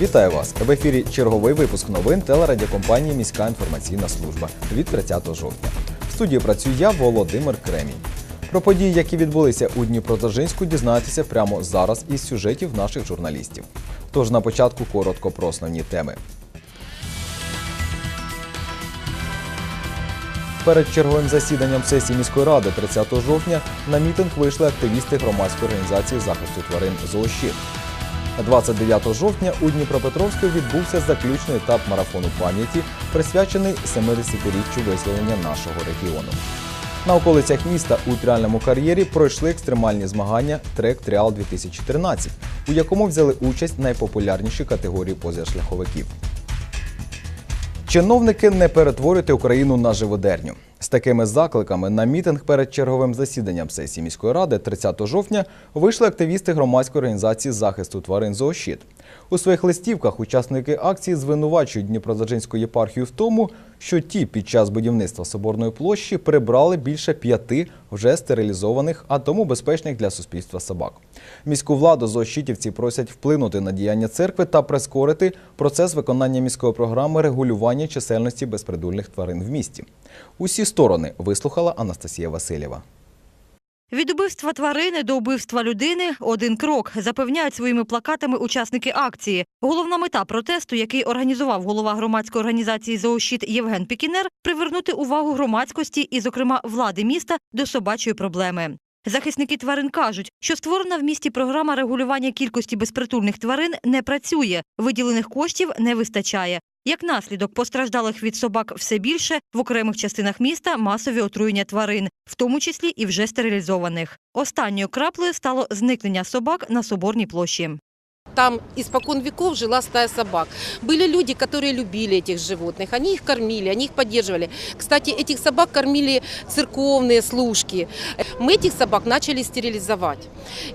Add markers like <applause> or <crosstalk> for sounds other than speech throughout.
Вітаю вас! В ефірі черговий випуск новин телерадіокомпанії Міська інформаційна служба від 30 жовтня. В студії працюю я, Володимир Кремінь. Про події, які відбулися у Дніпродзержинську, дізнаєтеся прямо зараз із сюжетів наших журналістів. Тож на початку коротко про основні теми. Перед черговим засіданням сесії міської ради 30 жовтня на мітинг вийшли активісти громадської організації захисту тварин «Зоощит». 29 жовтня у Дніпропетровську відбувся заключний етап марафону пам'яті, присвячений 70-річчю визволення нашого регіону. На околицях міста у тріальному кар'єрі пройшли екстремальні змагання Трек Тріал 2013, у якому взяли участь найпопулярніші категорії позашляховиків. Чиновники не перетворюйте Україну на живодерню. З такими закликами на мітинг перед черговим засіданням сесії міської ради 30 жовтня вийшли активісти громадської організації захисту тварин «Зоощит». У своїх листівках учасники акції звинувачують Дніпродзержинську єпархію в тому, що ті під час будівництва соборної площі прибрали більше п'яти вже стерилізованих, а тому безпечних для суспільства собак. Міську владу зоощитівці просять вплинути на діяння церкви та прискорити процес виконання міської програми регулювання чисельності безпридульних тварин в місті. Усі сторони вислухала Анастасія Васильєва. Від убивства тварини до убивства людини один крок запевняють своїми плакатами учасники акції. Головна мета протесту, який організував голова громадської організації «Зоощит» Євген Пікінер, привернути увагу громадськості і, зокрема, влади міста до собачої проблеми. Захисники тварин кажуть, що створена в місті програма регулювання кількості безпритульних тварин не працює, виділених коштів не вистачає. Як наслідок постраждалих від собак все більше, в окремих частинах міста масові отруєння тварин, в тому числі і вже стерилізованих. Останньою краплею стало зникнення собак на Соборній площі. Там испокон веков жила стая собак. Были люди, которые любили этих животных. Они их кормили, они их поддерживали. Кстати, этих собак кормили церковные служки. Мы этих собак начали стерилизовать.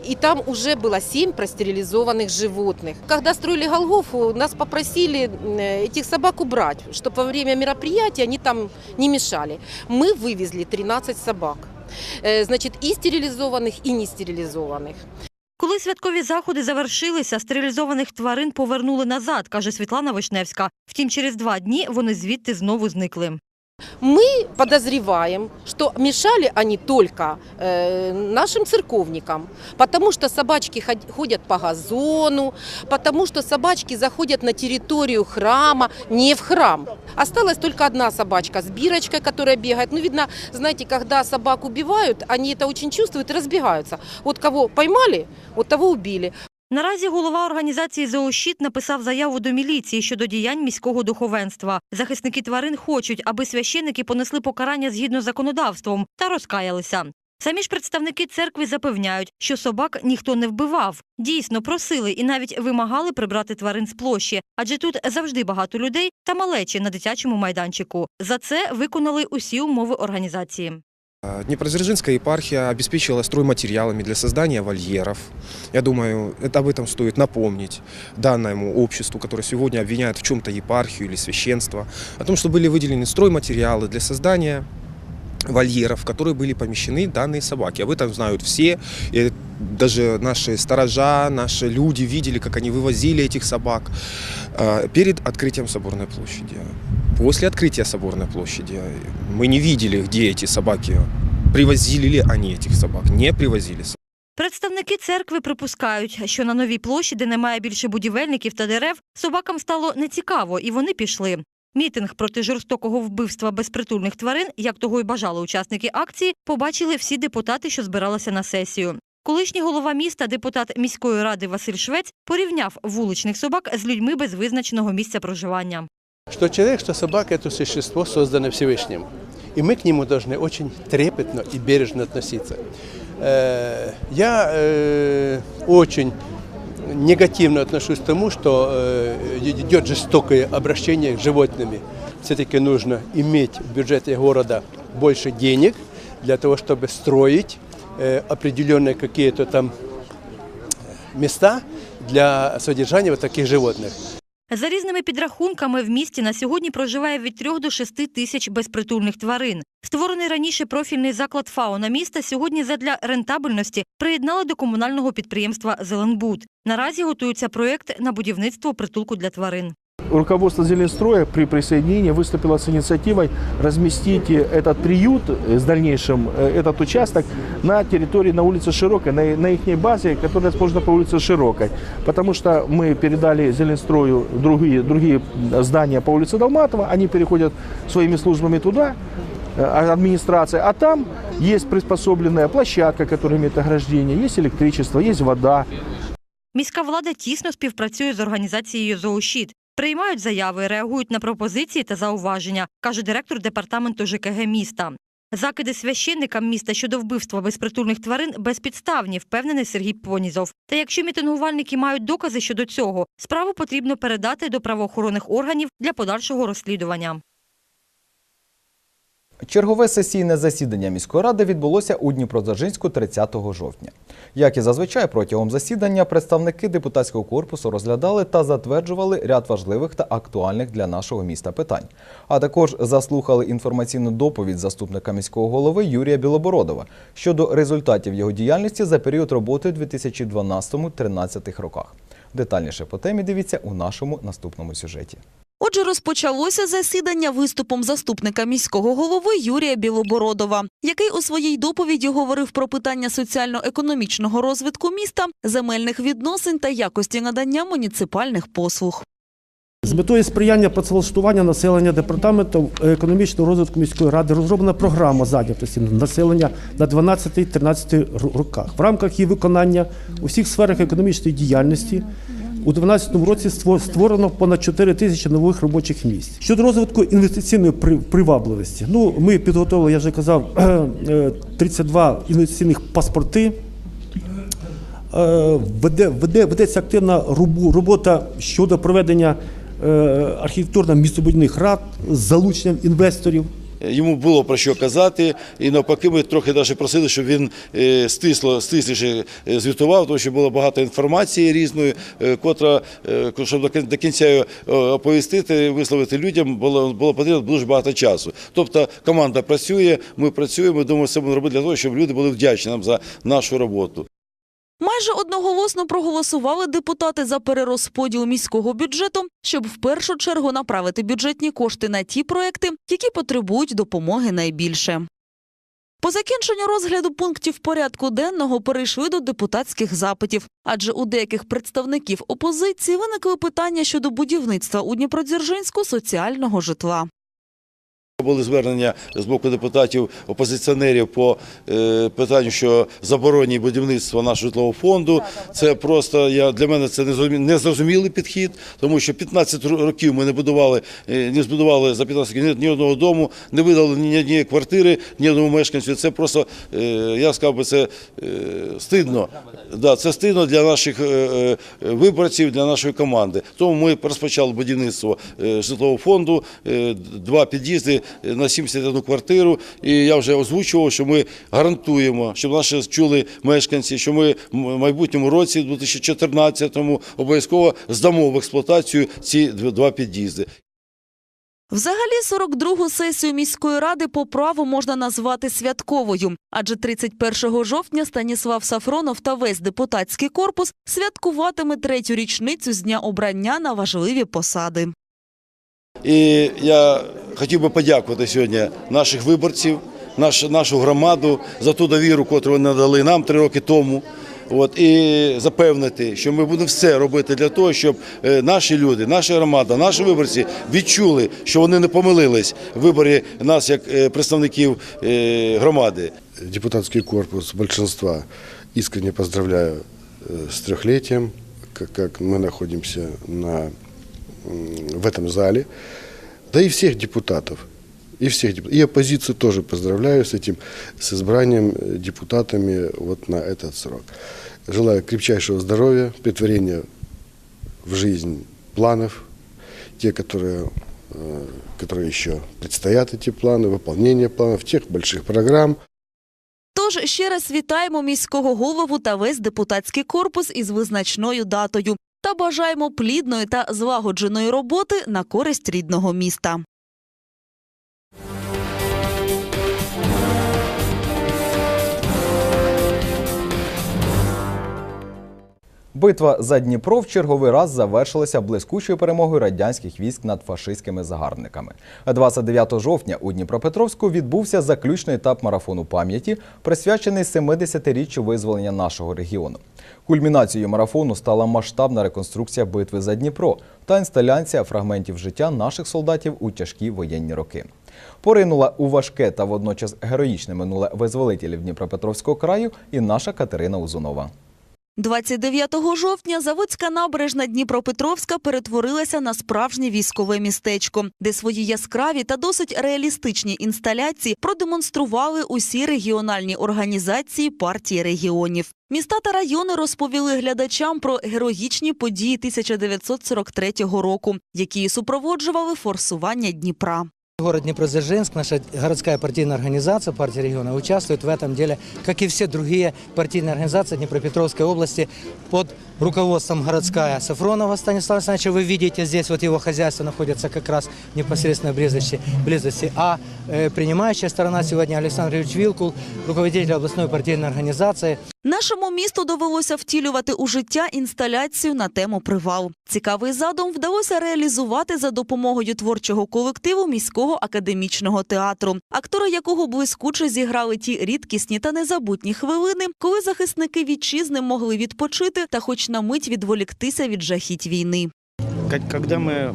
И там уже было семь простерилизованных животных. Когда строили Голгофу, нас попросили э, этих собак убрать, чтобы во время мероприятия они там не мешали. Мы вывезли 13 собак. Э, Значит, и стерилизованных, и не стерилизованных. Коли святкові заходи завершилися, стерилізованих тварин повернули назад, каже Світлана Вишневська. Втім, через два дні вони звідти знову зникли. Мы подозреваем, что мешали они только э, нашим церковникам, потому что собачки ход- ходят по газону, потому что собачки заходят на территорию храма, не в храм. Осталась только одна собачка с бирочкой, которая бегает. Ну, видно, знаете, когда собак убивают, они это очень чувствуют и разбегаются. Вот кого поймали, вот того убили. Наразі голова організації «Зоощит» написав заяву до міліції щодо діянь міського духовенства. Захисники тварин хочуть, аби священники понесли покарання згідно з законодавством та розкаялися. Самі ж представники церкви запевняють, що собак ніхто не вбивав. Дійсно просили і навіть вимагали прибрати тварин з площі, адже тут завжди багато людей та малечі на дитячому майданчику. За це виконали усі умови організації. А, Днепродзержинская епархия обеспечила стройматериалами для создания вольеров. Я думаю, это об этом стоит напомнить данному обществу, которое сегодня обвиняет в чем-то епархию или священство, о том, что были выделены стройматериалы для создания вольеров, в которые были помещены данные собаки. Об этом знают все, и даже наши сторожа, наши люди видели, как они вывозили этих собак а, перед открытием Соборной площади. После открытия Соборной площади мы не видели, где эти собаки, привозили ли они этих собак, не привозили. Представники церкви припускають, що на новій площі, де немає більше будівельників та дерев, собакам стало нецікаво, і вони пішли. Мітинг проти жорстокого вбивства безпритульних тварин, як того й бажали учасники акції, побачили всі депутати, що збиралися на сесію. Колишній голова міста, депутат міської ради Василь Швець, порівняв вуличних собак з людьми без визначеного місця проживання. Что человек, что собака – это существо, созданное Всевышним. И мы к нему должны очень трепетно и бережно относиться. Э, Я э, очень негативно отношусь к тому, что э, идет жестокое обращение с животными. Все-таки нужно иметь в бюджете города больше денег для того, чтобы строить определенные какие-то там места для содержания вот таких животных. За різними підрахунками, в місті на сьогодні проживає від 3 до 6 тисяч безпритульних тварин. Створений раніше профільний заклад фауна міста сьогодні задля рентабельності приєднали до комунального підприємства Зеленбуд. Наразі готується проєкт на будівництво притулку для тварин. Руководство Зеленстроя при присоединении выступило с инициативой разместить э, этот приют, э, с дальнейшим э, этот участок на территории на улице Широкой, на, на их базе, которая расположена по улице Широкой. Потому что мы передали Зеленстрою другие, другие здания по улице Долматова, они переходят своими службами туда, э, администрация, а там есть приспособленная площадка, которая имеет ограждение, есть электричество, есть вода, Міська влада тісно співпрацює з організацією «Зоощіт». Приймають заяви, реагують на пропозиції та зауваження, каже директор департаменту ЖКГ міста. Закиди священникам міста щодо вбивства безпритульних тварин безпідставні, впевнений Сергій Понізов. Та якщо мітингувальники мають докази щодо цього, справу потрібно передати до правоохоронних органів для подальшого розслідування. Чергове сесійне засідання міської ради відбулося у Дніпродзержинську 30 жовтня. Як і зазвичай, протягом засідання представники депутатського корпусу розглядали та затверджували ряд важливих та актуальних для нашого міста питань. А також заслухали інформаційну доповідь заступника міського голови Юрія Білобородова щодо результатів його діяльності за період роботи у 2012-2013 роках. Детальніше по темі дивіться у нашому наступному сюжеті. Отже, розпочалося засідання виступом заступника міського голови Юрія Білобородова, який у своїй доповіді говорив про питання соціально-економічного розвитку міста, земельних відносин та якості надання муніципальних послуг. З метою сприяння працевлаштування населення департаментом економічного розвитку міської ради розроблена програма зайнятості населення на 12-13 роках. В рамках її виконання у всіх сферах економічної діяльності у 2012 році створено понад 4 тисячі нових робочих місць. Щодо розвитку інвестиційної при- привабливості, ну ми підготовили, я вже казав, <clears throat> е, 32 інвестиційних паспорти. Е, веде, веде, ведеться активна робота щодо проведення е, архітектурно-містобудівних рад з залученням інвесторів. Йому було про що казати, і навпаки, ми трохи навіть просили, щоб він е, стисло, стисліше е, звітував, тому що було багато інформації різної, е, котра, щоб до кін- кінця оповістити, висловити людям, було, було потрібно дуже багато часу. Тобто команда працює, ми працюємо, думаю, все будемо робити для того, щоб люди були вдячні нам за нашу роботу. Майже одноголосно проголосували депутати за перерозподіл міського бюджету, щоб в першу чергу направити бюджетні кошти на ті проекти, які потребують допомоги найбільше. По закінченню розгляду пунктів порядку денного перейшли до депутатських запитів, адже у деяких представників опозиції виникли питання щодо будівництва у Дніпродзержинську соціального житла. Були звернення з боку депутатів опозиціонерів по е, питанню, що заборонні будівництво нашого житлового фонду. Це просто я для мене це незрозумі- незрозумілий підхід, тому що 15 років ми не будували, е, не збудували за 15 років ні, одного дому, не видали ні однієї квартири, ні одному мешканцю. Це просто е, я сказав би, це стидно. Да, це стидно для наших виборців, для нашої команди. Тому ми розпочали будівництво житлового фонду, два під'їзди на 71 квартиру. І я вже озвучував, що ми гарантуємо, щоб наші чули мешканці, що ми в майбутньому році, 2014-му, обов'язково здамо в експлуатацію ці два під'їзди. Взагалі, 42-гу сесію міської ради по праву можна назвати святковою, адже 31 жовтня Станіслав Сафронов та весь депутатський корпус святкуватиме третю річницю з дня обрання на важливі посади. І я хотів би подякувати сьогодні наших виборців, наш, нашу громаду за ту довіру, яку вони надали нам три роки тому. От, і запевнити, що ми будемо все робити для того, щоб е, наші люди, наша громада, наші виборці відчули, що вони не помилились в виборі нас як е, представників е, громади. депутатский корпус большинства искренне поздравляю э, с трехлетием, как, как мы находимся на, в этом зале, да и всех депутатов. И всех деп- и оппозицию тоже поздравляю с этим, с избранием э, депутатами вот на этот срок. Желаю крепчайшего здоровья, притворения в жизнь планов, те, которые, э, которые еще предстоят эти планы, выполнение планов, тех больших программ, Тож ще раз вітаємо міського голову та весь депутатський корпус із визначною датою та бажаємо плідної та злагодженої роботи на користь рідного міста. Битва за Дніпро в черговий раз завершилася блискучою перемогою радянських військ над фашистськими загарбниками. 29 жовтня у Дніпропетровську відбувся заключний етап марафону пам'яті, присвячений 70-річчю визволення нашого регіону. Кульмінацією марафону стала масштабна реконструкція битви за Дніпро та інсталяція фрагментів життя наших солдатів у тяжкі воєнні роки. Поринула у важке та водночас героїчне минуле визволителів Дніпропетровського краю і наша Катерина Узунова. 29 жовтня Заводська набережна Дніпропетровська перетворилася на справжнє військове містечко, де свої яскраві та досить реалістичні інсталяції продемонстрували усі регіональні організації партії регіонів. Міста та райони розповіли глядачам про героїчні події 1943 року, які супроводжували форсування Дніпра. Город Днепродзержинск, наша городская партийная организация, партия региона, участвует в этом деле, как и все другие партийные организации Днепропетровской области под руководством городская Сафронова Станислава Александровича. Вы видите, здесь вот его хозяйство находится как раз в непосредственной близости. близости. А э, принимающая сторона сегодня Александр Ильич Вилкул, руководитель областной партийной организации. Нашому місту довелося втілювати у життя інсталяцію на тему привал. Цікавий задум вдалося реалізувати за допомогою творчого колективу міського академічного театру, актори якого блискуче зіграли ті рідкісні та незабутні хвилини, коли захисники вітчизни могли відпочити та, хоч на мить, відволіктися від жахіть війни. Когда мы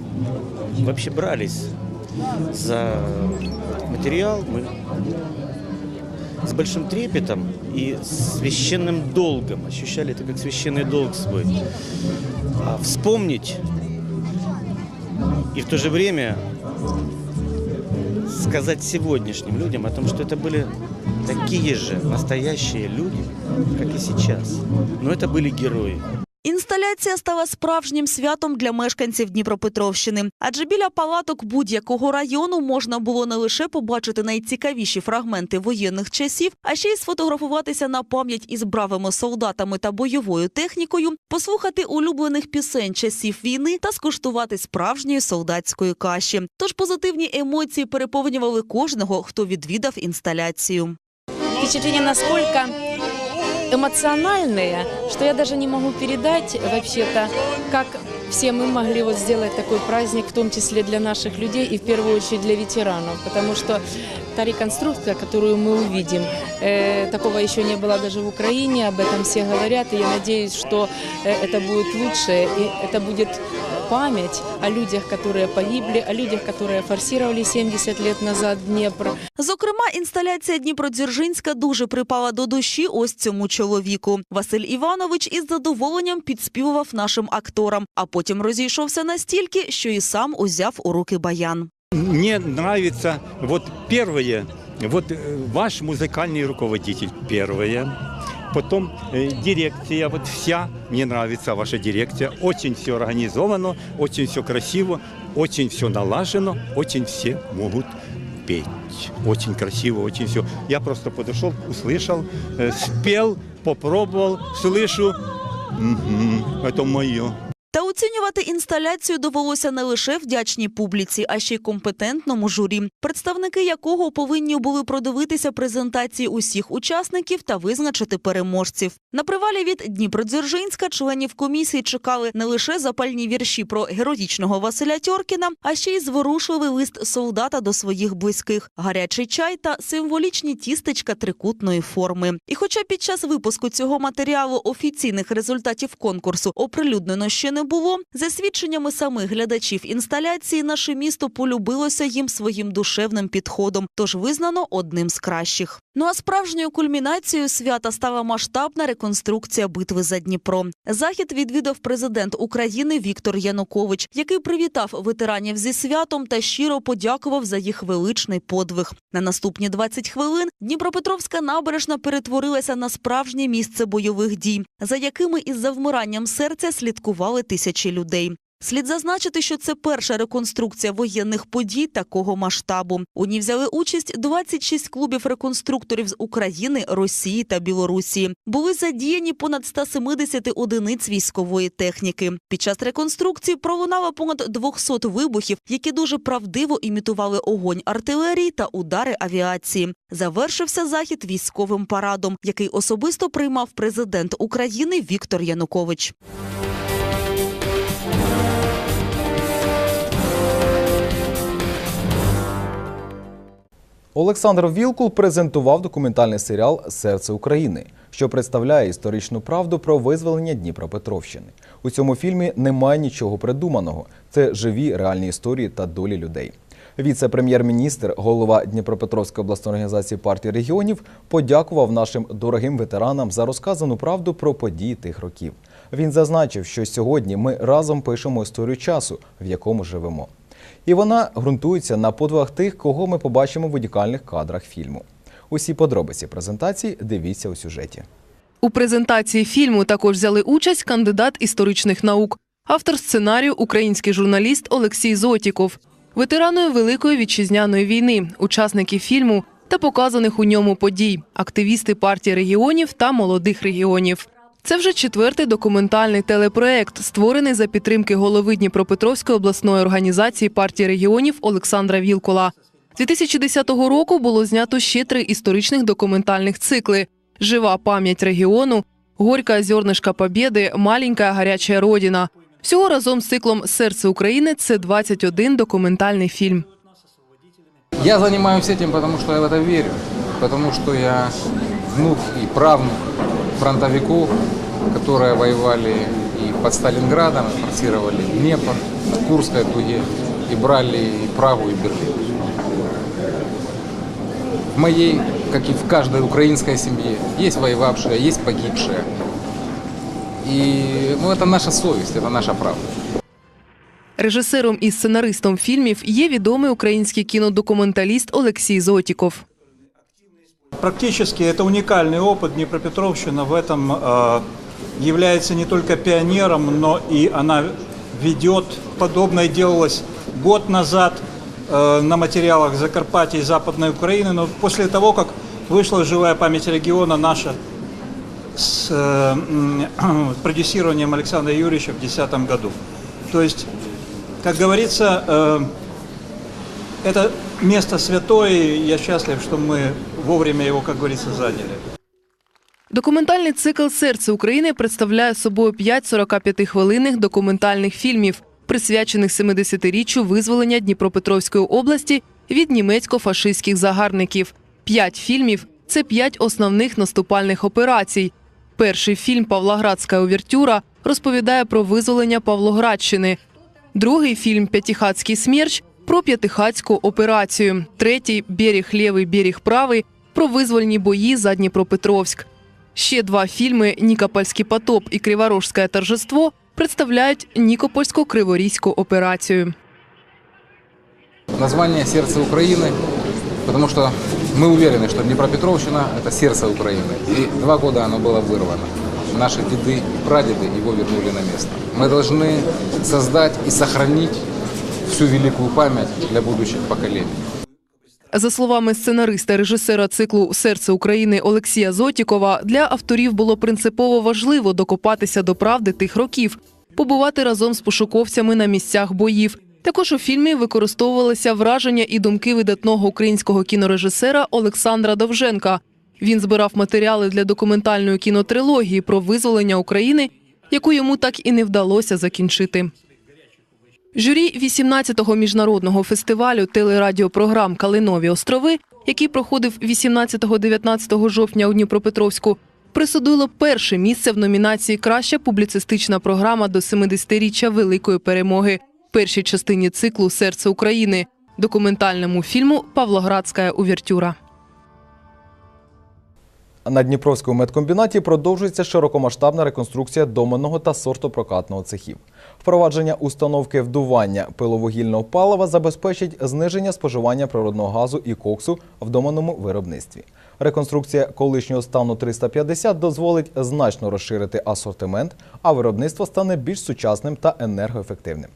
вообще брались за материал, мы с большим трепетом и священным долгом ощущали это как священный долг свой. А вспомнить и в то же время сказать сегодняшним людям о том, что это были такие же настоящие люди, как и сейчас. Но это были герои. Інсталяція стала справжнім святом для мешканців Дніпропетровщини, адже біля палаток будь-якого району можна було не лише побачити найцікавіші фрагменти воєнних часів, а ще й сфотографуватися на пам'ять із бравими солдатами та бойовою технікою, послухати улюблених пісень часів війни та скуштувати справжньої солдатської каші. Тож позитивні емоції переповнювали кожного, хто відвідав інсталяцію. впечатления настолько эмоциональные, что я даже не могу передать вообще-то, как все мы могли вот сделать такой праздник, в том числе для наших людей и в первую очередь для ветеранов, потому что та реконструкция, которую мы увидим, э, такого еще не было даже в Украине, об этом все говорят, и я надеюсь, что э, это будет лучше, и это будет память о людях, которые погибли, о людях, которые форсировали 70 лет назад Днепр, Зокрема, інсталяція Дніпродзержинська дуже припала до душі ось цьому чоловіку. Василь Іванович із задоволенням підспівував нашим акторам, а потім розійшовся настільки, що і сам узяв у руки баян. Мне нравится вот первое, вот э, ваш музыкальный руководитель первое, потом э, дирекция, вот вся, мне нравится ваша дирекция, очень все организовано, очень все красиво, очень все налажено, очень все могут петь. Очень красиво, очень все. Я просто подошел, услышал, э, спел, попробовал, слышу, «Мгм, это мое. Та оцінювати інсталяцію довелося не лише вдячній публіці, а ще й компетентному журі, представники якого повинні були продивитися презентації усіх учасників та визначити переможців. На привалі від Дніпродзержинська членів комісії чекали не лише запальні вірші про героїчного Василя Тьоркіна, а ще й зворушливий лист солдата до своїх близьких, гарячий чай та символічні тістечка трикутної форми. І хоча під час випуску цього матеріалу офіційних результатів конкурсу оприлюднено ще не було, за свідченнями самих глядачів інсталяції, наше місто полюбилося їм своїм душевним підходом, тож визнано одним з кращих. Ну а справжньою кульмінацією свята стала масштабна реконструкція битви за Дніпро. Захід відвідав президент України Віктор Янукович, який привітав ветеранів зі святом та щиро подякував за їх величний подвиг. На наступні 20 хвилин Дніпропетровська набережна перетворилася на справжнє місце бойових дій, за якими із завмиранням серця слідкували тисячі людей. Слід зазначити, що це перша реконструкція воєнних подій такого масштабу. У ній взяли участь 26 клубів реконструкторів з України, Росії та Білорусі. Були задіяні понад 170 одиниць військової техніки. Під час реконструкції пролунало понад 200 вибухів, які дуже правдиво імітували огонь артилерії та удари авіації. Завершився захід військовим парадом, який особисто приймав президент України Віктор Янукович. Олександр Вілкул презентував документальний серіал Серце України, що представляє історичну правду про визволення Дніпропетровщини. У цьому фільмі немає нічого придуманого. Це живі реальні історії та долі людей. Віце-прем'єр-міністр, голова Дніпропетровської обласної організації партії регіонів, подякував нашим дорогим ветеранам за розказану правду про події тих років. Він зазначив, що сьогодні ми разом пишемо історію часу, в якому живемо. І вона ґрунтується на подвигах тих, кого ми побачимо в унікальних кадрах фільму. Усі подробиці презентації дивіться у сюжеті. У презентації фільму також взяли участь кандидат історичних наук, автор сценарію, український журналіст Олексій Зотіков, ветераною Великої вітчизняної війни, учасники фільму та показаних у ньому подій, активісти партії регіонів та молодих регіонів. Це вже четвертий документальний телепроект, створений за підтримки голови Дніпропетровської обласної організації партії регіонів Олександра Вілкула. 2010 року було знято ще три історичних документальних цикли: Жива пам'ять регіону, Горька зернышко Побєди, Маленька гаряча родина. Всього разом з циклом Серце України це 21 документальний фільм. Я занимаюсь этим, потому что я в это верю, потому что я внук и правнук фронтовиков, которые воевали и под Сталинградом, и форсировали Днепр, на Курской дуге, и брали и Прагу, и Берлин. В моей, как и в каждой украинской семье, есть воевавшие, есть погибшие. И ну, это наша совесть, это наша правда. Режисером і сценаристом фільмів є відомий український кінодокументаліст Олексій Зотіков. Практически это уникальный опыт. Днепропетровщина в этом э, является не только пионером, но и она ведет, подобное делалось год назад э, на материалах Закарпатья и Западной Украины, но после того, как вышла «Живая память региона» наша с э, м, <clears throat> продюсированием Александра Юрьевича в 2010 году. То есть, как говорится, э, это место святое, и я счастлив, что мы вовремя его, как говорится, заняли. Документальний цикл Серце України представляє собою 5 45-хвилинних документальних фільмів, присвячених 70-річчю визволення Дніпропетровської області від німецько-фашистських загарбників. П'ять фільмів це п'ять основних наступальних операцій. Перший фільм Павлоградська увертюра розповідає про визволення Павлоградщини. Другий фільм П'ятихатський смерч про п'ятихатську операцію. Третій Берег лівий, берег правий про визвольні бої за Дніпропетровськ. Ще два фільми Нікопольський потоп і Криворожське торжество представляють Нікопольсько-Криворізьку операцію. Название «Сердце Украины», потому что мы уверены, что Днепропетровщина – это сердце Украины. И два года оно было вырвано. Наши деды и прадеды его вернули на место. Мы должны создать и сохранить всю великую память для будущих поколений. За словами сценариста режисера циклу Серце України Олексія Зотікова, для авторів було принципово важливо докопатися до правди тих років, побувати разом з пошуковцями на місцях боїв. Також у фільмі використовувалися враження і думки видатного українського кінорежисера Олександра Довженка. Він збирав матеріали для документальної кінотрилогії про визволення України, яку йому так і не вдалося закінчити. Журі 18-го міжнародного фестивалю телерадіопрограм Калинові острови, який проходив 18-19 жовтня у Дніпропетровську, присудило перше місце в номінації Краща публіцистична програма до 70-річчя Великої перемоги першій частині циклу Серце України документальному фільму Павлоградська увертюра. На Дніпровському медкомбінаті продовжується широкомасштабна реконструкція доменного та сортопрокатного цехів. Впровадження установки вдування пиловугільного палива забезпечить зниження споживання природного газу і коксу в доменному виробництві. Реконструкція колишнього стану 350 дозволить значно розширити асортимент, а виробництво стане більш сучасним та енергоефективним.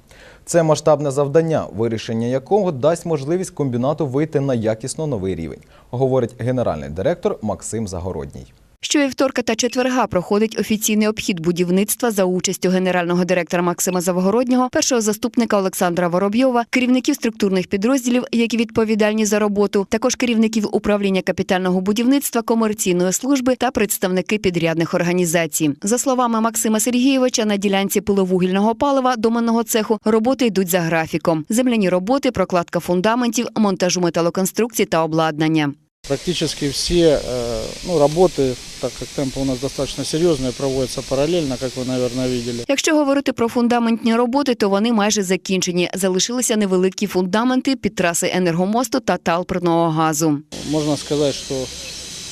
Це масштабне завдання, вирішення якого дасть можливість комбінату вийти на якісно новий рівень, говорить генеральний директор Максим Загородній. Щовівторка та четверга проходить офіційний обхід будівництва за участю генерального директора Максима Завгороднього, першого заступника Олександра Воробйова, керівників структурних підрозділів, які відповідальні за роботу, також керівників управління капітального будівництва, комерційної служби та представники підрядних організацій. За словами Максима Сергійовича, на ділянці пиловугільного палива доменного цеху роботи йдуть за графіком: земляні роботи, прокладка фундаментів, монтажу металоконструкцій та обладнання. Практически все э, ну, работы, так как темпы у нас достаточно серьезные, проводятся параллельно, как вы, наверное, видели. Якщо говорити про фундаментні роботи, то вони майже закінчені. Залишилися невеликі фундаменти під траси енергомосту та талперного газу. Можно сказать, что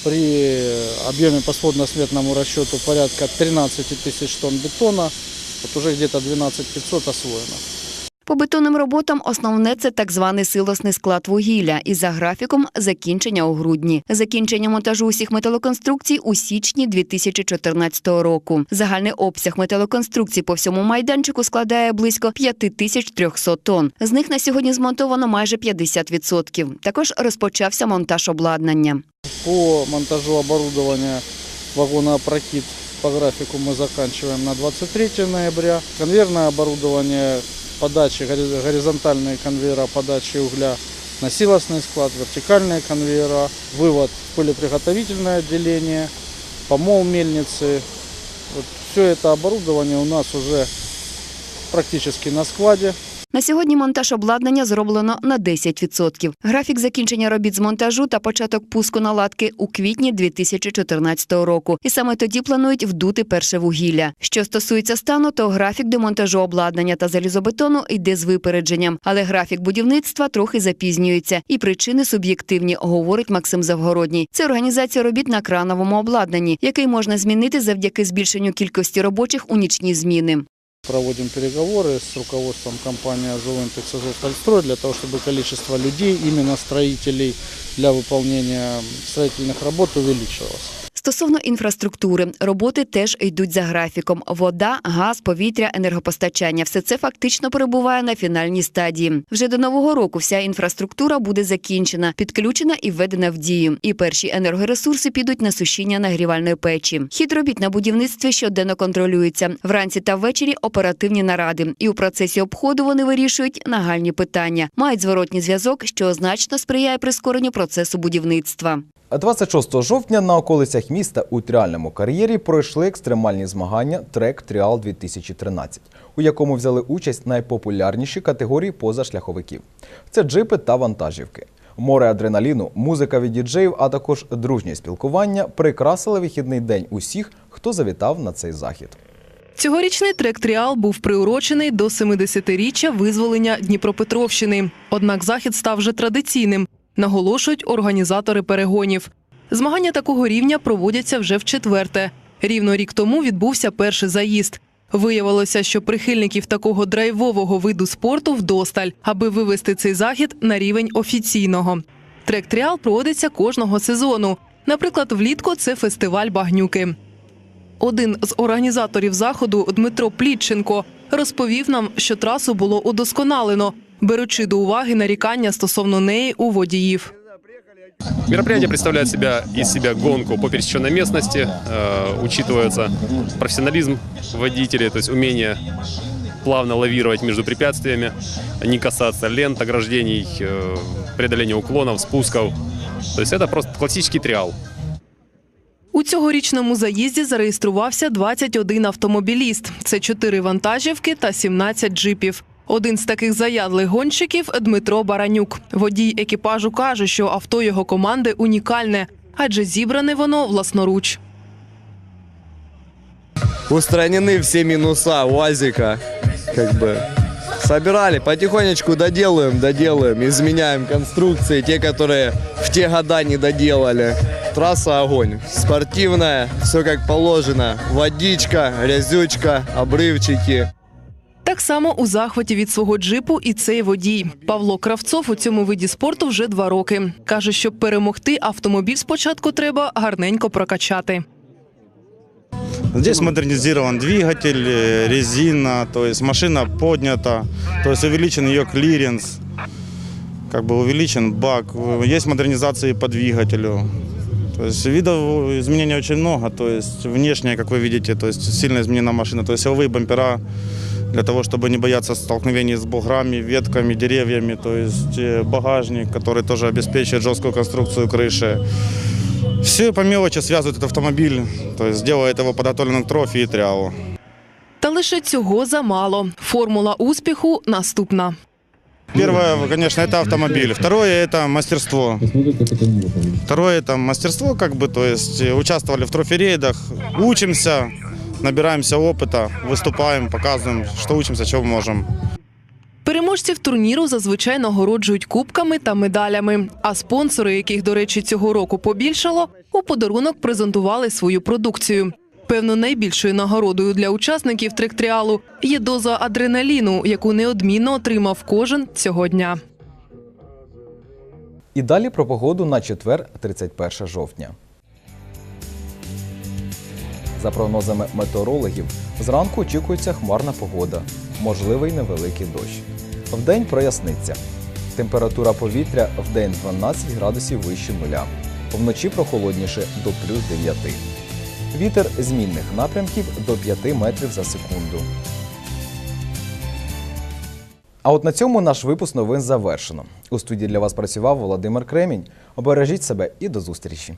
при объеме по сводно-сметному расчету порядка 13 тысяч тонн бетона, вот уже где-то 12 500 освоено. По бетонним роботам основне це так званий силосний склад вугілля із за графіком закінчення у грудні. Закінчення монтажу усіх металоконструкцій у січні 2014 року. Загальний обсяг металоконструкцій по всьому майданчику складає близько 5300 тонн. З них на сьогодні змонтовано майже 50%. Також розпочався монтаж обладнання. По монтажу оборудования вагона «Прокид» по графику мы заканчиваем на 23 ноября. Конвейерное оборудование подачи, гори- горизонтальные конвейера подачи угля на силосный склад, вертикальные конвейера, вывод в пылеприготовительное отделение, помол мельницы. Вот все это оборудование у нас уже практически на складе. На сьогодні монтаж обладнання зроблено на 10%. Графік закінчення робіт з монтажу та початок пуску наладки у квітні 2014 року. І саме тоді планують вдути перше вугілля. Що стосується стану, то графік демонтажу обладнання та залізобетону йде з випередженням, але графік будівництва трохи запізнюється. І причини суб'єктивні, говорить Максим Завгородній. Це організація робіт на крановому обладнанні, який можна змінити завдяки збільшенню кількості робочих у нічні зміни Проводим переговоры с руководством компании «Азовинтекс Азовстальстрой» для того, чтобы количество людей, именно строителей, для выполнения строительных работ увеличивалось. Стосовно інфраструктури, роботи теж йдуть за графіком: вода, газ, повітря, енергопостачання все це фактично перебуває на фінальній стадії. Вже до нового року вся інфраструктура буде закінчена, підключена і введена в дію. І перші енергоресурси підуть на сушіння нагрівальної печі. Хід робіт на будівництві щоденно контролюється. Вранці та ввечері оперативні наради. І у процесі обходу вони вирішують нагальні питання, мають зворотній зв'язок, що значно сприяє прискоренню процесу будівництва. 26 жовтня на околицях міста у тріальному кар'єрі пройшли екстремальні змагання Трек Тріал 2013, у якому взяли участь найпопулярніші категорії позашляховиків. Це джипи та вантажівки. Море адреналіну, музика від діджеїв, а також дружнє спілкування прикрасили вихідний день усіх, хто завітав на цей захід. Цьогорічний трек Тріал був приурочений до 70-річчя визволення Дніпропетровщини. Однак захід став вже традиційним, наголошують організатори перегонів. Змагання такого рівня проводяться вже в четверте. Рівно рік тому відбувся перший заїзд. Виявилося, що прихильників такого драйвового виду спорту вдосталь, аби вивести цей захід на рівень офіційного. Трек Тріал проводиться кожного сезону. Наприклад, влітку це фестиваль багнюки. Один з організаторів заходу Дмитро Плітченко розповів нам, що трасу було удосконалено, беручи до уваги нарікання стосовно неї у водіїв. Мероприятие представляет себя из себя гонку по пересеченной местности. Э, учитывается профессионализм водителей, то есть умение плавно лавировать между препятствиями, не касаться лент, ограждений, э, преодоления уклонов, спусков. То есть это просто классический триал. У цьогорічному заїзді зареєструвався 21 автомобіліст. Це 4 вантажівки та 17 джипів. Один з таких заядлих гонщиків Дмитро Баранюк. Водій екіпажу каже, що авто його команди унікальне, адже зібране воно власноруч. устранены все минуса УАЗика. Как бы собирали, потихонечку доделаем, доделаем, изменяем конструкции, те, которые в те года не доделали. Трасса огонь. Спортивная, все как положено. Водичка, грязючка, обрывчики. Так само у захваті від свого джипу і цей водій. Павло Кравцов у цьому виді спорту вже два роки. Каже, щоб перемогти, автомобіль спочатку треба гарненько прокачати. Здесь модернизирован двигатель, э, резина, то есть машина поднята, то есть увеличен ее клиренс, как бы увеличен бак, есть модернизации по двигателю. То есть видов изменений очень много, то есть внешне, как вы видите, то есть сильно изменена машина, то есть силовые бампера для того, чтобы не бояться столкновений с буграми, ветками, деревьями, то есть э, багажник, который тоже обеспечивает жесткую конструкцию крыши. Все по мелочи связывают этот автомобиль, то есть делает его подготовленным к трофи и тряву. Та лише цього замало. Формула успіху наступна. Первое, конечно, это автомобиль. Второе, это мастерство. Второе, это мастерство, как бы, то есть э, участвовали в трофи-рейдах, учимся, набираемся опыта, выступаем, показываем, что учимся, чего можем. Переможців турніру зазвичай нагороджують кубками та медалями. А спонсори, яких, до речі, цього року побільшало, у подарунок презентували свою продукцію. Певно, найбільшою нагородою для учасників тректріалу є доза адреналіну, яку неодмінно отримав кожен цього дня. І далі про погоду на четвер, 31 жовтня. За прогнозами метеорологів, зранку очікується хмарна погода, можливий невеликий дощ. Вдень проясниться. Температура повітря вдень 12 градусів вище нуля. Вночі прохолодніше до плюс 9. Вітер змінних напрямків до 5 метрів за секунду. А от на цьому наш випуск новин завершено. У студії для вас працював Володимир Кремінь. Обережіть себе і до зустрічі.